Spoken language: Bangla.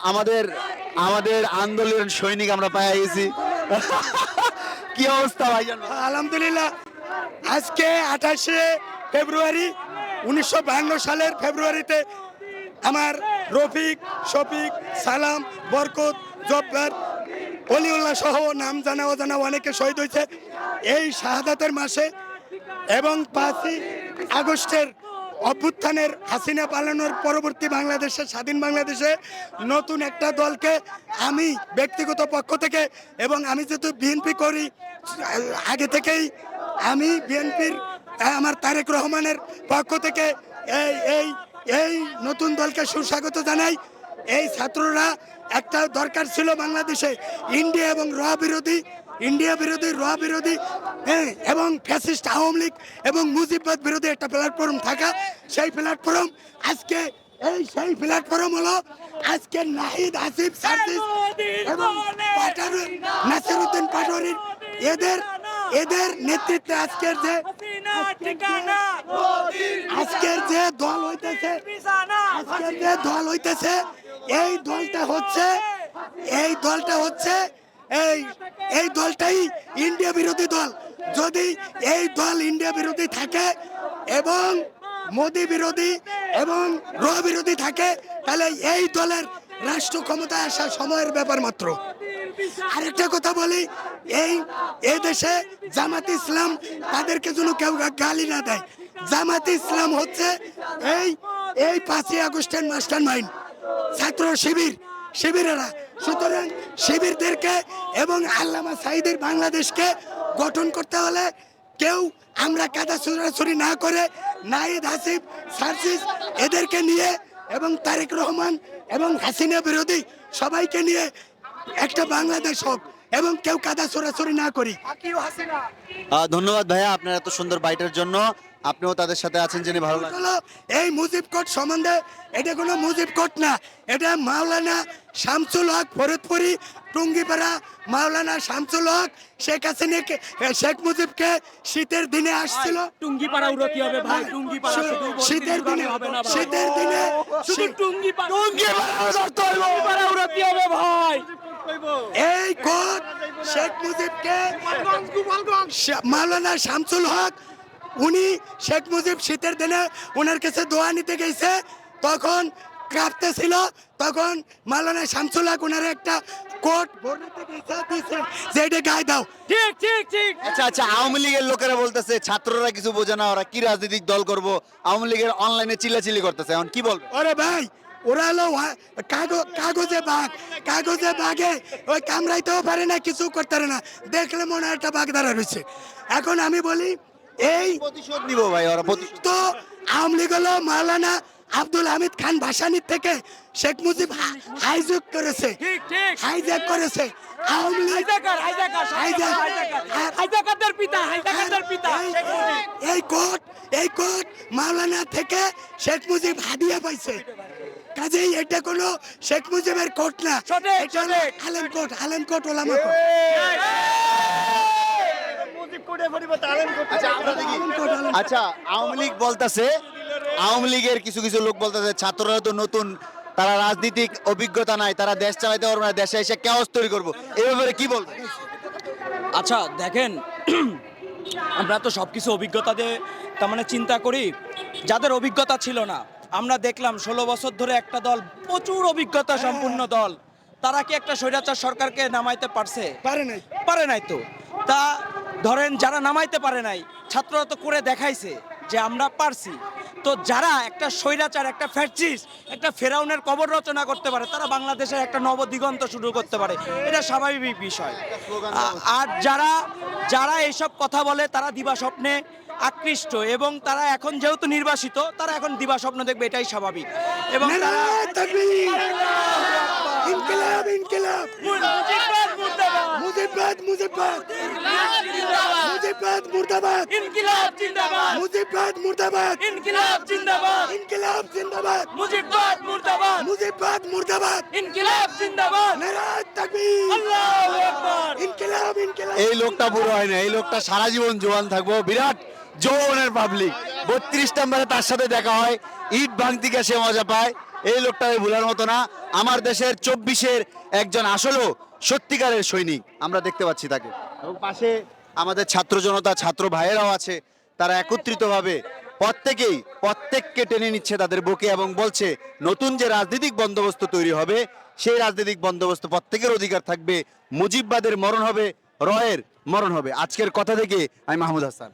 আমাদের আমাদের আন্দোলন সৈনিক আমরা পাই গেছি কি অবস্থা ভাইজান? আলহামদুলিল্লাহ। আজকে আঠাশে ফেব্রুয়ারি, উনিশশো সালের ফেব্রুয়ারিতে আমার রফিক, শফিক, সালাম, বরকত, জব্বার, অলিউল্লাহ সহ নাম জানা অজানা অনেকে শহীদ হয়েছে। এই শাহাদাতের মাসে এবং পাঁচই আগস্টের অভ্যুত্থানের হাসিনা পালানোর পরবর্তী বাংলাদেশে, স্বাধীন বাংলাদেশে নতুন একটা দলকে আমি ব্যক্তিগত পক্ষ থেকে এবং আমি যেহেতু বিএনপি করি, আগে থেকেই আমি বিএনপির আমার তারেক রহমানের পক্ষ থেকে এই এই এই নতুন দলকে সুস্বাগত জানাই। এই ছাত্ররা একটা দরকার ছিল বাংলাদেশে, ইন্ডিয়া এবং র বিরোধী ইন্ডিয়া বিরোধী র বিরোধী হ্যাঁ, এবং ফ্যাসিস্ট আওয়ামী লীগ এবং মুজিববাদ বিরোধী একটা প্ল্যাটফর্ম থাকা। সেই প্ল্যাটফর্ম আজকে এই সেই প্ল্যাটফর্ম হলো আজকে নাহিদ আসিফ সার্জিস এবং নাসিরুদ্দিন পাটোয়ারির। এদের এদের নেতৃত্বে আজকের যে আজকের যে দল হইতেছে আজকের যে দল হইতেছে এই দলটা হচ্ছে এই দলটা হচ্ছে এই এই দলটাই ইন্ডিয়া বিরোধী দল। যদি এই দল ইন্ডিয়া বিরোধী থাকে এবং মোদি বিরোধী এবং র বিরোধী থাকে, তাহলে এই দলের রাষ্ট্র ক্ষমতায় আসার সময়ের ব্যাপার মাত্র। আরেকটা কথা বলি, এই এই দেশে জামাত ইসলাম তাদেরকে যেন কেউ গালি না দেয়। জামাত ইসলাম হচ্ছে এই এই পাঁচই আগস্টের মাস্টার মাইন্ড ছাত্র শিবির, শিবিরেরা সুতরাং শিবিরদেরকে এবং আল্লামা সাইদের বাংলাদেশকে গঠন করতে হলে কেউ আমরা কাদা ছুড়াছুরি না করে নাইদ হাসিফ সার্জিস এদেরকে নিয়ে এবং তারেক রহমান এবং হাসিনা বিরোধী সবাইকে নিয়ে একটা বাংলাদেশ হোক এবং কেউ কাদা ছড়াছড়ি না করি। ধন্যবাদ ভাইয়া আপনার এত সুন্দর বাইটের জন্য। আপনিও তাদের সাথে আছেন জেনে ভালো এই মুজিব কোট সম্বন্ধে এটা কোনো মুজিব কোট না এটা মাওলানা শামসুল হক ফরিদপুরি টুঙ্গিপাড়া মাওলানা শামসুল হক শেখ হাসিনাকে শেখ মুজিবকে শীতের দিনে আসছিল। হবে ভাই? শীতের দিনে। শীতের দিনে শুধু হবে? ভাই? এই কোট শেখ মুজিবকে মাওলানা শামসুল হক উনি শেখ মুজিব শীতের দিনে ওনার কাছে দোয়া নিতে গেছে। তখন কাঁপতেছিল তখন মালানা শামসুল হক ওনার একটা কোট বর্ণাতে গেছে দিয়েছেন। যে এটা গায়ে দাও। ঠিক ঠিক ঠিক। আচ্ছা আচ্ছা আওয়ামী লীগের লোকেরা বলতেছে ছাত্ররা কিছু বোঝে না ওরা কি রাজনৈতিক দল করব? আওয়ামী লীগের অনলাইনে চিল্লাচিল্লি করতেছে এখন কি বলবে? ওরে ভাই ওরা হলো কাগজ কাগজে বাঘ কাগজে বাঘে ওই কামড়াইতেও পারে না কিছু করতে পারে না। দেখলে মনে হয় একটা বাঘ দাঁড়া রয়েছে। এখন আমি বলি এই প্রতিশোধ নিব ভাই ওরা প্রতিশোধ তো আওয়ামী লীগ হলো মাওলানা আব্দুল হামিদ খান ভাসানির থেকে শেখ মুজিব হাইজ্যাক করেছে। ঠিক ঠিক। হাইজ্যাক করেছে। আওয়ামী হাইজাকারদের পিতা এই- এই কোট এই কোট মাওলানা থেকে শেখ মুজিব হাদিয়া পাইছে। কাজেই এটা কোনো শেখ মুজিবের কোট না। আলেম কোট আলেম কোট ওলামা কোট আচ্ছা আচ্ছা আওয়ামী লীগ বলতেছে আওয়ামী লীগের কিছু কিছু লোক বলতেছে ছাত্ররা তো নতুন তারা রাজনীতিক অভিজ্ঞতা নাই তারা দেশ চালাইতে পারবে না দেশে এসে কেওস তৈরি করব। এই ব্যাপারে কি বলবে? আচ্ছা দেখেন আমরা তো সব কিছু অভিজ্ঞতা দিয়ে তার মানে চিন্তা করি যাদের অভিজ্ঞতা ছিল না আমরা দেখলাম ষোলো বছর ধরে একটা দল প্রচুর অভিজ্ঞতা সম্পূর্ণ দল তারা কি একটা স্বৈরাচার সরকারকে নামাইতে পারছে? পারে নাই। পারে নাই তো। তা ধরেন যারা নামাইতে পারে নাই ছাত্ররা তো করে দেখাইছে। যে আমরা পারছি। তো যারা একটা স্বৈরাচার একটা ফ্যাটচিস একটা ফেরাউনের কবর রচনা করতে পারে তারা বাংলাদেশের একটা নবদিগন্ত শুরু করতে পারে। এটা স্বাভাবিক বিষয়। আর যারা যারা এইসব কথা বলে তারা দিবা স্বপ্নে আকৃষ্ট এবং তারা এখন যেহেতু নির্বাসিত তারা এখন দিবা স্বপ্ন দেখবে এটাই স্বাভাবিক। এবং তারা ইনকিলাব ইনকিলাব। মুজিবাদ মুজিবাদ মুজিবাদ মুজিবাদ মুর্দাবাদ। ইনকিলাব জিন্দাবাদ। মুজিবাদ মুর্দাবাদ। ইনকিলাব জিন্দাবাদ। ইনকিলাব জিন্দাবাদ। মুজিবাদ মুর্দাবাদ। মুজিবাদ মুর্দাবাদ। ইনকিলাব জিন্দাবাদ। নারায়ে তাকবীর। আল্লাহু আকবার। ইনকিলাব ইনকিলাব। এই লোকটা বুড়ো হয় না এই লোকটা সারা জীবন জোয়ান থাকব। বিরাট যৌবনের পাবলিক বত্রিশ নম্বরে তার সাথে দেখা হয়। ইট ভাঙতি সে মজা পায়। এই লোকটাকে ভুলার মতো না। আমার দেশের চব্বিশের একজন আসলেও সত্যিকারের সৈনিক, আমরা দেখতে পাচ্ছি তাকে। এবং পাশে আমাদের ছাত্র জনতা, ছাত্র ভাইয়েরাও আছে, তারা একত্রিতভাবে প্রত্যেকেই, প্রত্যেককে টেনে নিচ্ছে তাদের বুকে এবং বলছে, নতুন যে রাজনৈতিক বন্দোবস্ত তৈরি হবে, সেই রাজনৈতিক বন্দোবস্ত প্রত্যেকের অধিকার থাকবে, মুজিববাদের মরণ হবে, রয়ের মরণ হবে। আজকের কথা থেকে আমি মাহমুদ হাসান।